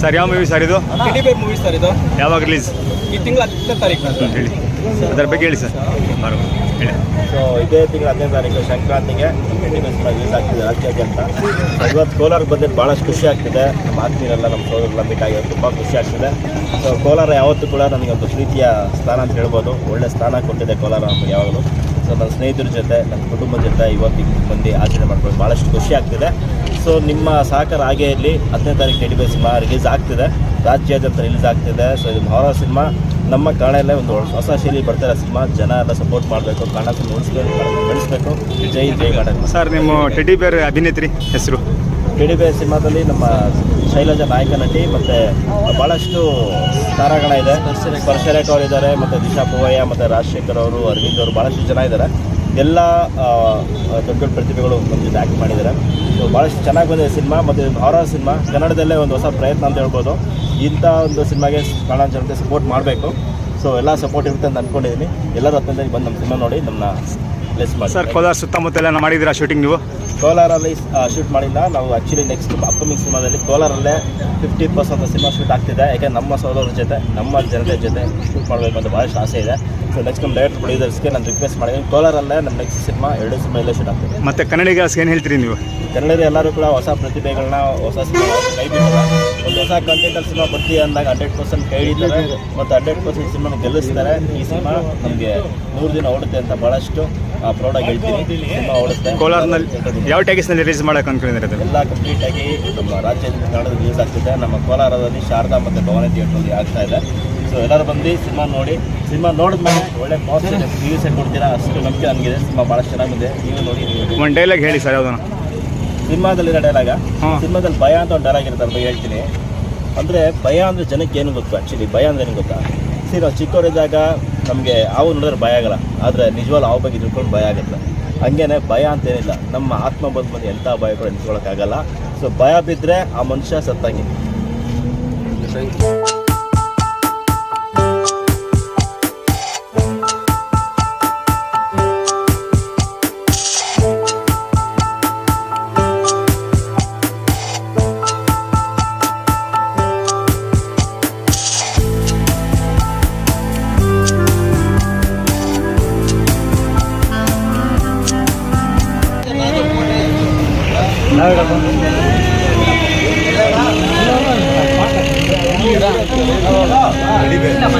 Sir ಯಾವ movie sir ಇದು? Movie sir ಇದು. ಯಾವಾಗ ರಿಲೀಸ್ ಈ ತಿಂಗಳ ಹತ್ತನೇ ತಾರೀಕು ಸರ್ ಹೇಳಿ. ಅದರ ಬಗ್ಗೆ ಹೇಳಿ ಸರ್ ಬರೋದು ಹೇಳಿ. ಸೊ ಇದೇ ತಿಂಗಳ ಹದಿನೈದು ತಾರೀಕು ಸಂಕ್ರಾಂತಿಗೆ ರಿಲೀಸ್ ಆಗ್ತಿದೆ ರಾಜ್ಯಾದ್ಯಂತ. ಇವತ್ತು ಕೋಲಾರಕ್ಕೆ ಬಂದಿದ್ದು ಭಾಳಷ್ಟು ಖುಷಿ ಆಗ್ತಿದೆ. ನಮ್ಮ ಆತ್ಮೀಯರೆಲ್ಲ ನಮ್ಮ ಸೋದರೆಲ್ಲ ಮೀಟ್ ಆಗಿರೋದು ತುಂಬ ಖುಷಿ ಆಗ್ತಿದೆ. ಸೊ ಕೋಲಾರ ಯಾವತ್ತೂ ಕೂಡ ನನಗೆ ಒಂದು ಪ್ರೀತಿಯ ಸ್ಥಾನ ಅಂತ ಹೇಳ್ಬೋದು. ಒಳ್ಳೆ ಸ್ಥಾನ ಕೊಟ್ಟಿದೆ ಕೋಲಾರ ನಮಗೆ ಯಾವಾಗಲೂ. ಸೊ, ನನ್ನ ಸ್ನೇಹಿತರ ಜೊತೆ, ನನ್ನ ಕುಟುಂಬದ ಜೊತೆ ಇವತ್ತಿಗೆ ಬಂದು ಆಚರಣೆ ಮಾಡ್ಕೊಂಡು ಭಾಳಷ್ಟು ಖುಷಿ ಆಗ್ತಿದೆ. ಸೊ, ನಿಮ್ಮ ಸಹಕಾರ ಹಾಗೇ ಇರಲಿ. ಹತ್ತನೇ ತಾರೀಕು ಬೈ ಸಿನಿಮಾ ರಿಲೀಸ್ ಆಗ್ತಿದೆ. ರಾಜ್ಯಾದ್ಯಂತ ರಿಲೀಸ್ ಆಗ್ತಿದೆ. ಸೊ ಇದು ಭಾವ ಸಿನಿಮಾ. ನಮ್ಮ ಕನ್ನಡಲ್ಲೇ ಒಂದು ಹೊಸ ಶೈಲಿ ಬರ್ತಾರೆ ಸಿನಿಮಾ. ಜನ ಎಲ್ಲ ಸಪೋರ್ಟ್ ಮಾಡಬೇಕು. ಸಿನಿಮಾ ಉಳಿಸ್ಬೇಕು ಬೆಳೆಸ್ಬೇಕು. ಜೈ ಜೈ ಕನ್ನಡ ಸರ್, ನಿಮ್ಮ ಟೆಡಿ ಬೇರ್ ಅಭಿನೇತ್ರಿ ಹೆಸರು? ಡೆಡಿ ಬಿ ಸಿನಿಮಾದಲ್ಲಿ ನಮ್ಮ ಶೈಲಜಾ ನಾಯಕ ನಟಿ ಮತ್ತು ಭಾಳಷ್ಟು ತಾರಾಗಣ ಇದೆ. ಅವರು ಇದ್ದಾರೆ, ಮತ್ತು ದಿಶಾ ಪೂವಯ್ಯ, ಮತ್ತು ರಾಜಶೇಖರ್ ಅವರು, ಅರವಿಂದ್ ಅವರು ಭಾಳಷ್ಟು ಜನ ಇದ್ದಾರೆ. ಎಲ್ಲ ದೊಡ್ಡ ದೊಡ್ಡ ಪ್ರತಿಭೆಗಳು ನಮ್ಮ ಜೊತೆ ಆ್ಯಕ್ಟ್ ಮಾಡಿದ್ದಾರೆ. ಸೊ ಭಾಳಷ್ಟು ಚೆನ್ನಾಗಿ ಬಂದಿದೆ ಸಿನಿಮಾ, ಮತ್ತು ಹಾರರ್ ಸಿನಿಮಾ. ಕನ್ನಡದಲ್ಲೇ ಒಂದು ಹೊಸ ಪ್ರಯತ್ನ ಅಂತ ಹೇಳ್ಬೋದು. ಇಂಥ ಒಂದು ಸಿನಿಮಾಗೆ ಕನ್ನಡ ಜನತೆ ಸಪೋರ್ಟ್ ಮಾಡಬೇಕು. ಸೊ ಎಲ್ಲ ಸಪೋರ್ಟ್ ಇರುತ್ತೆ ಅಂತ ಅಂದ್ಕೊಂಡಿದ್ದೀನಿ ಎಲ್ಲರೂ ಹತ್ತನೇ ಬಂದು ನಮ್ಮ ಸಿನಿಮಾ ನೋಡಿ ನಮ್ಮನ್ನ ಪ್ಲೇಸ್ ಮಾಡಿ. ಸರ್ ಕೋಲಾರ ಸುತ್ತಮುತ್ತ ಎಲ್ಲ ಮಾಡಿದ್ದೀರಾ ಶೂಟಿಂಗ್ ನೀವು? ಕೋಲಾರಲ್ಲಿ ಶೂಟ್ ಮಾಡಿಲ್ಲ. ನಾವು ಆ್ಯಕ್ಚುಲಿ ನೆಕ್ಸ್ಟ್ ಅಪ್ಕಮಿಂಗ್ ಸಿನಿಮಾದಲ್ಲಿ ಕೋಲಾರಲ್ಲೇ ಫಿಫ್ಟಿ ಪರ್ಸೆಂಟ್ ಸಿನಿಮಾ ಶೂಟ್ ಆಗ್ತಿದೆ. ಯಾಕೆ ನಮ್ಮ ಸೋದರ ಜೊತೆ ನಮ್ಮ ಜನತೆ ಜೊತೆ ಶೂಟ್ ಮಾಡಬೇಕು ಅಂತ ಭಾಳಷ್ಟು ಆಸೆ ಇದೆ. ನೆಕ್ಸ್ಟ್ ನಮ್ಮ ಡೈರೆಕ್ಟರ್ ಪ್ರೊಡ್ಯೂಸರ್ಸ್ಗೆ ನಾನು ರಿಕ್ವೆಸ್ಟ್ ಮಾಡಿದ್ದೀನಿ. ಕೋಲಾರಲ್ಲೇ ನಮ್ಮ ನೆಕ್ಸ್ಟ್ ಸಿನಿಮಾ ಎರಡು ಸಿನಿಮಾ ಇಲ್ಲೇ ಶೂಟ್ ಆಗ್ತದೆ. ಮತ್ತೆ ಕನ್ನಡಿಗ ಏನು ಹೇಳ್ತೀರಿ ನೀವು? ಕನ್ನಡದ ಎಲ್ಲರೂ ಕೂಡ ಹೊಸ ಪ್ರತಿಭೆಗಳನ್ನ ಹೊಸ ಸಿನಿಮಾ ಕೈ ಬಿಟ್ಟಿಲ್ಲ ಒಂದು ಹೊಸ ಕಂಟೆಂಟಲ್ಲಿ ಸಿನಿಮಾ ಬರ್ತೀವಿ ಅಂದಾಗ ಹಂಡ್ರೆಡ್ ಪರ್ಸೆಂಟ್ ಕೈ ಹಿಡಿತಾರೆ ಮತ್ತು ಹಂಡ್ರೆಡ್ ಪರ್ಸೆಂಟ್ ಸಿನಿಮಾನ ಗೆಲ್ಲಿಸ್ತಾರೆ. ಈ ಸಿನಿಮಾ ನಮಗೆ ನೂರು ದಿನ ಓಡುತ್ತೆ ಅಂತ ಭಾಳಷ್ಟು ಆಗಿ ಹೇಳ್ತೀನಿ. ಸಿನಿಮಾ ಓಡುತ್ತೆ. ಕೋಲಾರ್ನಲ್ಲಿ ಯಾವ ಟ್ಯಾಗೇಜ್ನಲ್ಲಿ ರಿಲೀಸ್ ಮಾಡೋಕೆ ಅನ್ಕೊಂಡಿದ್ದಾರೆ ಎಲ್ಲ ಕಂಪ್ಲೀಟ್ ಆಗಿ ನಮ್ಮ ರಾಜ್ಯದಿಂದ ಕನ್ನಡದ ರಿಲೀಸ್ ಆಗ್ತಿದೆ. ನಮ್ಮ ಕೋಲಾರದಲ್ಲಿ ಶಾರದಾ ಮತ್ತು ಭವಾನಿ ಥಿಯೇಟ್ರಲ್ಲಿ ಆಗ್ತಾ ಇದೆ. ಸೊ ಎಲ್ಲರೂ ಬಂದು ಸಿನಿಮಾ ನೋಡಿ ಸಿನಿಮಾ ನೋಡಿದ್ಮೇಲೆ ಒಳ್ಳೆ ಪಾಸಿಟಿವ್ ರಿವ್ಯೂಸ್ ಕೊಡ್ತೀರಾ ಅಷ್ಟು ನಂಬಿಕೆ ನನಗಿದೆ ಸಿನಿಮಾ ಭಾಳ ಚೆನ್ನಾಗಿದೆ ನೀವು ನೋಡಿ ಒಂದು ಡೈಲಾಗ್ ಹೇಳಿ ಸರ್ ಯಾವುದನ್ನು ಸಿನಿಮಾದಲ್ಲಿರೋ ಡೈಲಾಗ ಹಾಂ. ಸಿನಿಮಾದಲ್ಲಿ ಭಯ ಅಂತ ಒಂದು ಡೈಲಾಗ್ ಇರುತ್ತೆ ಅದ್ರ ಬಗ್ಗೆ ಹೇಳ್ತೀನಿ. ಅಂದರೆ ಭಯ ಅಂದರೆ ಜನಕ್ಕೆ ಏನು ಗೊತ್ತು ಆ್ಯಕ್ಚುಲಿ ಭಯ ಅಂದ್ರೆ ಏನು ಗೊತ್ತಾ? ಸಿ ನಾವು ಚಿಕ್ಕವರಿದ್ದಾಗ ನಮಗೆ ಹಾವು ನೋಡಿದ್ರೆ ಭಯ ಆಗಲ್ಲ. ಆದರೆ ನಿಜವಾಗ್ಲೂ ಹಾವು ಬಗ್ಗೆ ತಿಳ್ಕೊಂಡು ಭಯ ಆಗುತ್ತೆ. ಹಂಗೇನೆ ಭಯ ಅಂತೇನಿಲ್ಲ ನಮ್ಮ ಆತ್ಮ ಬಂದು ಬಂದು ಎಂಥ ಭಯ ಕೂಡ ನಿಂತ್ಕೊಳ್ಳೋಕ್ಕಾಗಲ್ಲ ಸೊ ಭಯ ಬಿದ್ದರೆ ಆ ಮನುಷ್ಯ ಸತ್ತಂಗೆ. Nada,